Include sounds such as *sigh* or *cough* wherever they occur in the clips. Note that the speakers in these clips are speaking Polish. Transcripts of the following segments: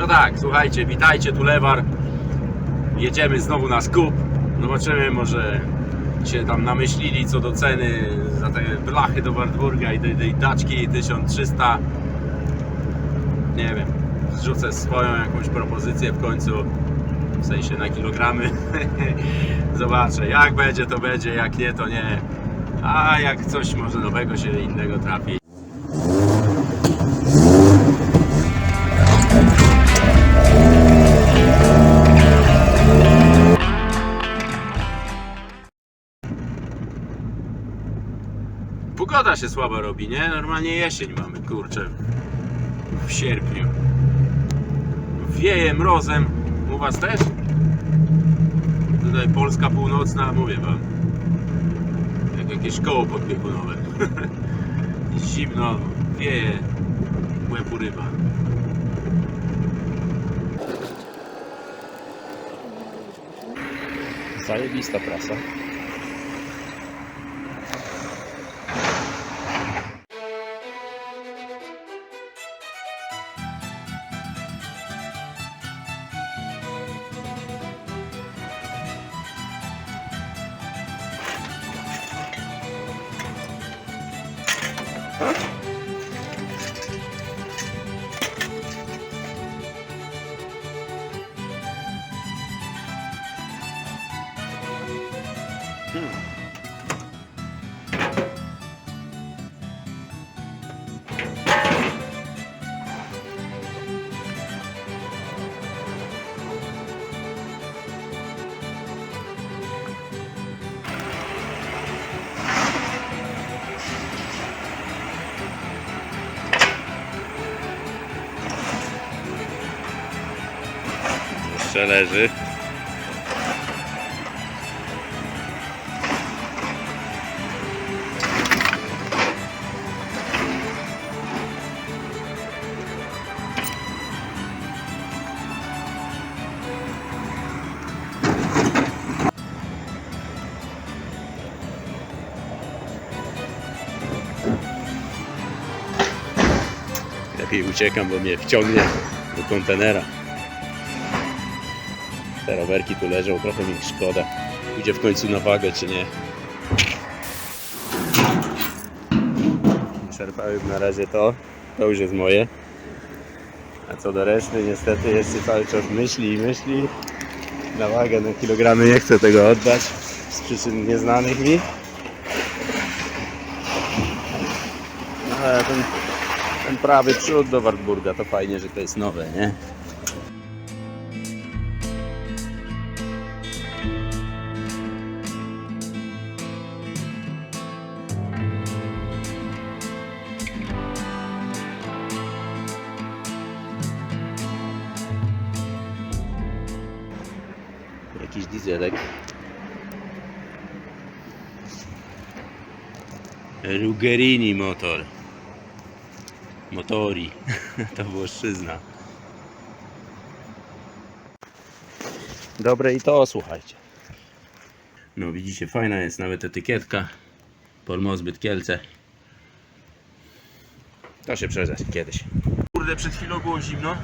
No tak, słuchajcie, witajcie, tu Lewar. Jedziemy znowu na skup. Zobaczymy, może się tam namyślili co do ceny za te blachy do Wartburga i tej, tej daczki 1300. Nie wiem, zrzucę swoją jakąś propozycję w końcu, w sensie na kilogramy. *laughs* Zobaczę, jak będzie to będzie, jak nie to nie. A jak coś może nowego się innego trafi. Pogoda się słaba robi, nie? Normalnie jesień mamy, kurczę. W sierpniu. Wieje mrozem. U was też? Tutaj Polska Północna, mówię wam. Jak jakieś koło podbiegunowe. *laughs* Zimno, wieje, łeb urywa. Zajebista prasa. 음. Jeszcze leży. Lepiej uciekam, bo mnie wciągnie do kontenera. Te rowerki tu leżą, trochę mi ich szkoda. Pójdzie w końcu na wagę, czy nie. Czerpałem na razie to. To już jest moje. A co do reszty, niestety jeszcze cały czas myśli i myśli. Na wagę, na kilogramy nie chcę tego oddać. Z przyczyn nieznanych mi. No, ale ten, ten prawy przód do Wartburga to fajnie, że to jest nowe, nie? Dieselek. Rugerini motor. Motori. *laughs* to Włoszczyzna. Dobre i to, słuchajcie. No widzicie, fajna jest nawet etykietka. Polmozbyt Kielce. To się przeżyć kiedyś. Kurde, przed chwilą było zimno.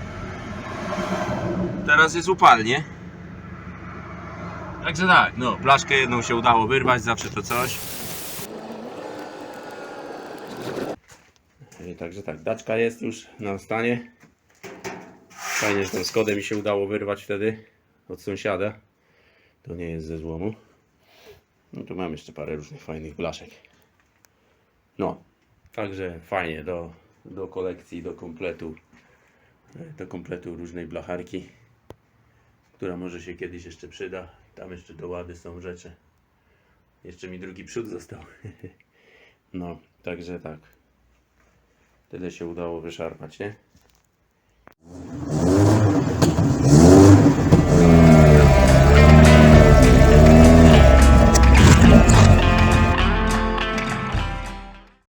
Teraz jest upalnie. Także tak, no, blaszkę jedną się udało wyrwać, zawsze to coś. I Także tak, daczka jest już na stanie. Fajnie, że tą Skodę mi się udało wyrwać wtedy od sąsiada. To nie jest ze złomu. No tu mam jeszcze parę różnych fajnych blaszek. No, także fajnie do, do kolekcji, do kompletu, do kompletu różnej blacharki która może się kiedyś jeszcze przyda. Tam jeszcze do łady są rzeczy. Jeszcze mi drugi przód został. *laughs* No, także tak. Tyle się udało wyszarpać, nie?